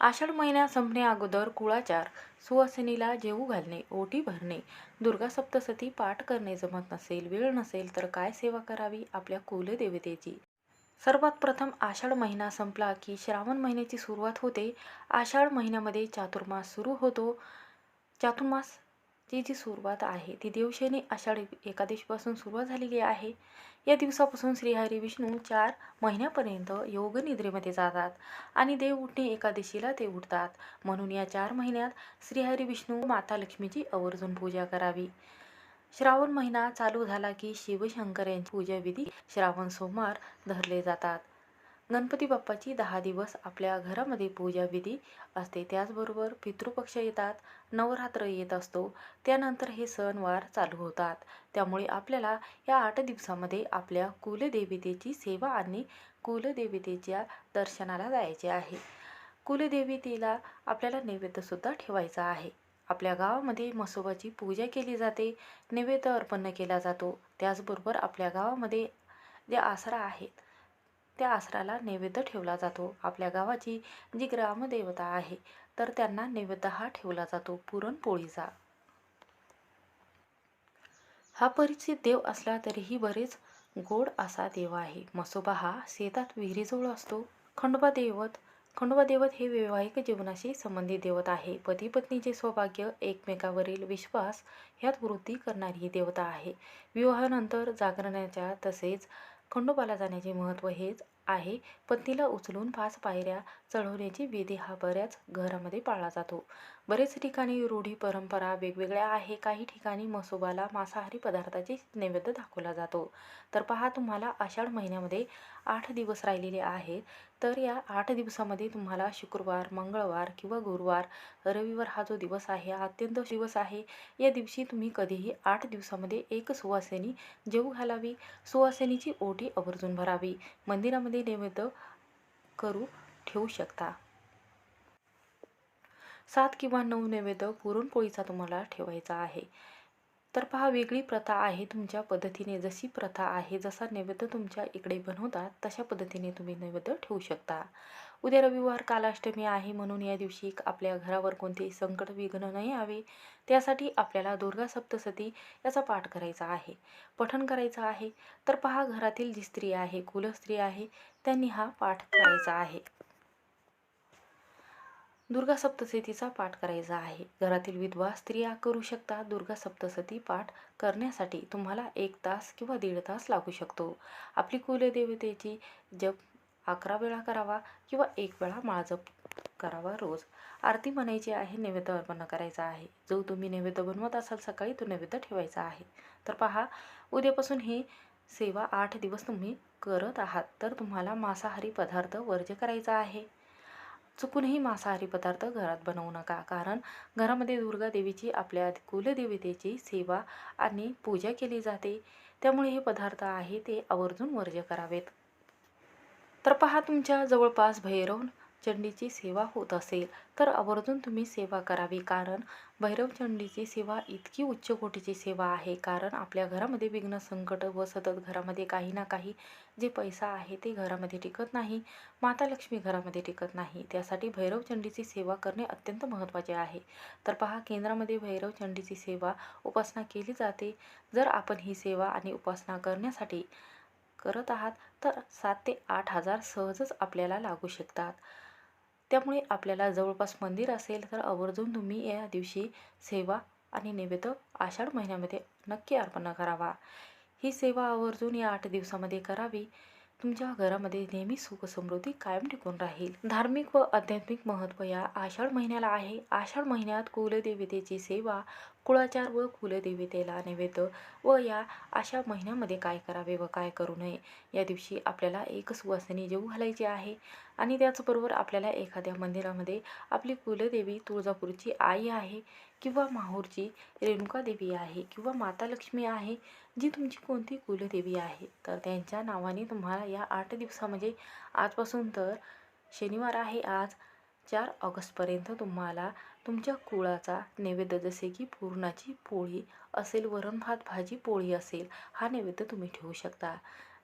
आषाढ महिन्या संपण्याअगोदर कुळाचार सुवासिनीला जेवू घालणे ओटी भरणे दुर्गा सप्तसती पाठ करणे जमत नसेल वेळ नसेल तर काय सेवा करावी आपल्या कुलदेवतेची? सर्वात प्रथम आषाढ महिना संपला की श्रावण महिन्याची सुरुवात होते. आषाढ महिन्यामध्ये चातुर्मास सुरू होतो. चातुर्मास ती जी सुरुवात आहे ती देवशनी आषाढी एकादशीपासून सुरुवात झालेली आहे. या दिवसापासून श्रीहरी विष्णू चार महिन्यापर्यंत योगनिद्रेमध्ये जातात आणि देव उठणे एकादशीला ते उठतात. म्हणून या चार महिन्यात श्रीहरी विष्णू माता लक्ष्मीची आवर्जून पूजा करावी. श्रावण महिना चालू झाला की शिवशंकर यांची पूजाविधी श्रावण सोमवार धरले जातात. गणपती बाप्पाची दहा दिवस आपल्या घरामध्ये पूजाविधी असते. त्याचबरोबर पितृपक्ष येतात नवरात्र येत असतो. त्यानंतर हे सणवार चालू होतात. त्यामुळे आपल्याला या आठ दिवसामध्ये आपल्या कुलदेवतेची सेवा आणि कुलदेवतेच्या दर्शनाला जायचे आहे. कुलदेवतेला आपल्याला नैवेद्यसुद्धा ठेवायचा आहे. आपल्या गावामध्ये म्हसोबाची पूजा केली जाते नैवेद्य अर्पण केला जातो. त्याचबरोबर आपल्या गावामध्ये जे आसरा आहेत त्या आसराला नैवेद्य ठेवला जातो. आपल्या गावाची जी ग्रामदेवता आहे तर त्यांना नैवेद्य हा ठेवला जातो. पुरणपोळीचा. हा परिचित देव असला तरीही बरेच गोड असा देव आहे. मसोबा हा शेतात विहिरीजवळ असतो. खंडोबा देवत खंडोबा देवत हे वैवाहिक जीवनाशी संबंधित देवत आहे. पती पत्नीचे सौभाग्य एकमेकावरील विश्वास ह्यात वृद्धी करणारी ही देवता आहे. विवाहानंतर जागरणाच्या तसेच खंडोबाला जाण्याचे महत्त्व हेच आहे. पत्नीला उचलून पाच पायऱ्या चढवण्याची विधी हा बऱ्याच घरामध्ये पाळला जातो. बरेच ठिकाणी रूढी परंपरा वेगवेगळ्या आहे. काही ठिकाणी मसोबाला मांसाहारी पदार्थाचे नैवेद्य दाखवला जातो. तर पहा तुम्हाला आषाढ महिन्यामध्ये आठ दिवस राहिलेले आहेत. तर या आठ दिवसामध्ये तुम्हाला शुक्रवार मंगळवार किंवा गुरुवार रविवार हा जो दिवस आहे हा अत्यंत दिवस आहे. या दिवशी तुम्ही कधीही आठ दिवसामध्ये एक सुवासिनी जेवू घालावी. सुवासिनीची ओटी आवर्जून भरावी. मंदिरामध्ये नैवेद्य करू ठेवू शकता. सात किंवा नऊ नैवेद्य पुरणपोळीचा तुम्हाला ठेवायचा आहे. तर पहा वेगळी प्रथा आहे तुमच्या पद्धतीने. जशी प्रथा आहे जसा नैवेद्य तुमच्या इकडे बनवतात तशा पद्धतीने तुम्ही नैवेद्य ठेवू शकता. उद्या रविवार कालाष्टमी आहे म्हणून या दिवशी आपल्या घरावर कोणतेही संकट विघ्न नाही यावे. त्यासाठी आपल्याला दुर्गा सप्तसती याचा पाठ करायचा आहे. पठण करायचं आहे. तर पहा घरातील जी स्त्री आहे कुलस्त्री आहे त्यांनी हा पाठ करायचा आहे. दुर्गा सप्तशतीचा पाठ करायचा आहे. घरातील विधवा स्त्रिया करू शकता. दुर्गा सप्तशती पाठ करण्यासाठी तुम्हाला एक तास किंवा दीड तास लागू शकतो. आपली कुलदेवतेची जप अकरा वेळा करावा किंवा एक वेळा माळजप करावा रोज. आरती म्हणायची आहे नैवेद्य अर्पण करायचा आहे. जो तुम्ही नैवेद्य बनवत असाल सकाळी तो नैवेद्य ठेवायचा आहे. तर पहा उद्यापासून ही सेवा आठ दिवस तुम्ही करत आहात. तर तुम्हाला मांसाहारी पदार्थ वर्ज्य करायचा आहे. चुकूनही मांसाहारी पदार्थ घरात बनवू नका. कारण घरामध्ये दुर्गा देवीची आपल्या कुलदेवतेची सेवा आणि पूजा केली जाते. त्यामुळे हे पदार्थ आहे ते आवर्जून वर्ज्य करावेत. तर पहा तुमच्या जवळपास भैरव चंडीची सेवा होत असेल तर आवर्जून तुम्ही सेवा करावी. कारण भैरवचंडीची सेवा इतकी उच्च कोटीची सेवा आहे. कारण आपल्या घरामध्ये विघ्न संकट व सतत घरामध्ये काही ना काही जे पैसा आहे ते घरामध्ये टिकत नाही. माता लक्ष्मी घरामध्ये टिकत नाही. त्यासाठी भैरवचंडीची सेवा करणे अत्यंत महत्त्वाचे आहे. तर पहा केंद्रामध्ये भैरवचंडीची सेवा उपासना केली जाते. जर आपण ही सेवा आणि उपासना करण्यासाठी करत आहात तर सात ते आठ हजार सहजच आपल्याला लागू शकतात. त्यामुळे आपल्याला जवळपास मंदिर असेल तर आवर्जून तुम्ही या दिवशी सेवा आणि नैवेद्य आषाढ महिन्यामध्ये नक्की अर्पण करावा. ही सेवा आवर्जून या आठ दिवसामध्ये करावी. तुमच्या घरामध्ये नेहमी सुख समृद्धी कायम टिकून राहील. धार्मिक व आध्यात्मिक महत्त्व या आषाढ महिन्याला आहे. आषाढ महिन्यात कुलदेवतेची सेवा कुळाचार व कुलदेवतेला नैवेद्य व या अशा महिन्यामध्ये काय करावे व काय करू नये? या दिवशी आपल्याला एक सुवासिनी जेवू घालायची आहे आणि त्याचबरोबर आपल्याला एखाद्या मंदिरामध्ये आपली कुलदेवी तुळजापूरची आई आहे किंवा माहूरची रेणुकादेवी आहे किंवा माता लक्ष्मी आहे जी तुमची कोणती कुलदेवी आहे? तर त्यांच्या नावाने तुम्हाला या आठ दिवसामध्ये आजपासून तर शनिवार आहे आज चार ऑगस्टपर्यंत तुम्हाला तुमच्या कुळाचा नैवेद्य जसे की पुरणाची पोळी असेल वरण भात भाजी पोळी असेल हा नैवेद्य तुम्ही ठेवू शकता.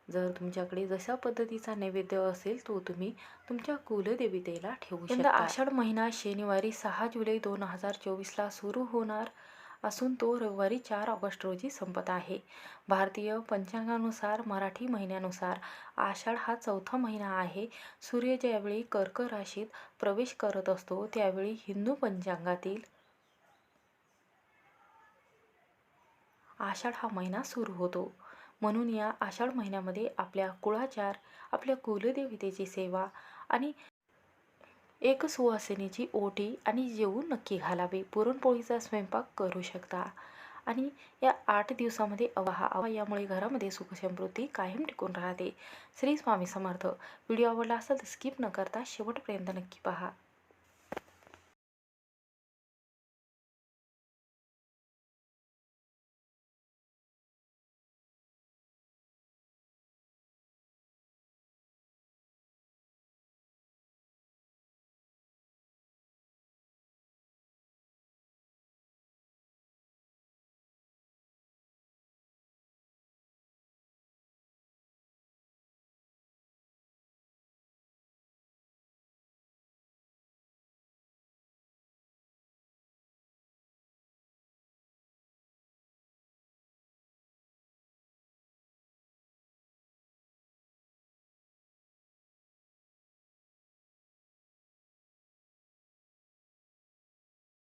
जर तुमच्याकडे जशा पद्धतीचा नैवेद्य असेल तो तुम्ही तुमच्या कुलदेवतेला ठेवू शकता. आषाढ महिना शनिवारी सहा जुलै दोन हजार चोवीसला सुरू होणार. असून तो रविवारी चार ऑगस्ट रोजी संपत आहे. भारतीय पंचांगानुसार मराठी महिन्यानुसार आषाढ हा चौथा महिना आहे. सूर्य ज्यावेळी कर्क राशीत प्रवेश करत असतो त्यावेळी हिंदू पंचांगातील आषाढ हा महिना सुरू होतो. म्हणून या आषाढ महिन्यामध्ये आपल्या कुळाचार आपल्या कुलदेवतेची सेवा आणि एक सुवासिनीची ओटी आणि जेवू नक्की घालावे. पुरणपोळीचा स्वयंपाक करू शकता. आणि या आठ दिवसामध्ये अवाहा अवा यामुळे घरामध्ये सुखसमृद्धी कायम टिकून राहते. श्री स्वामी समर्थ. व्हिडिओ आवडला असेल तर स्किप न करता शेवटपर्यंत नक्की पहा.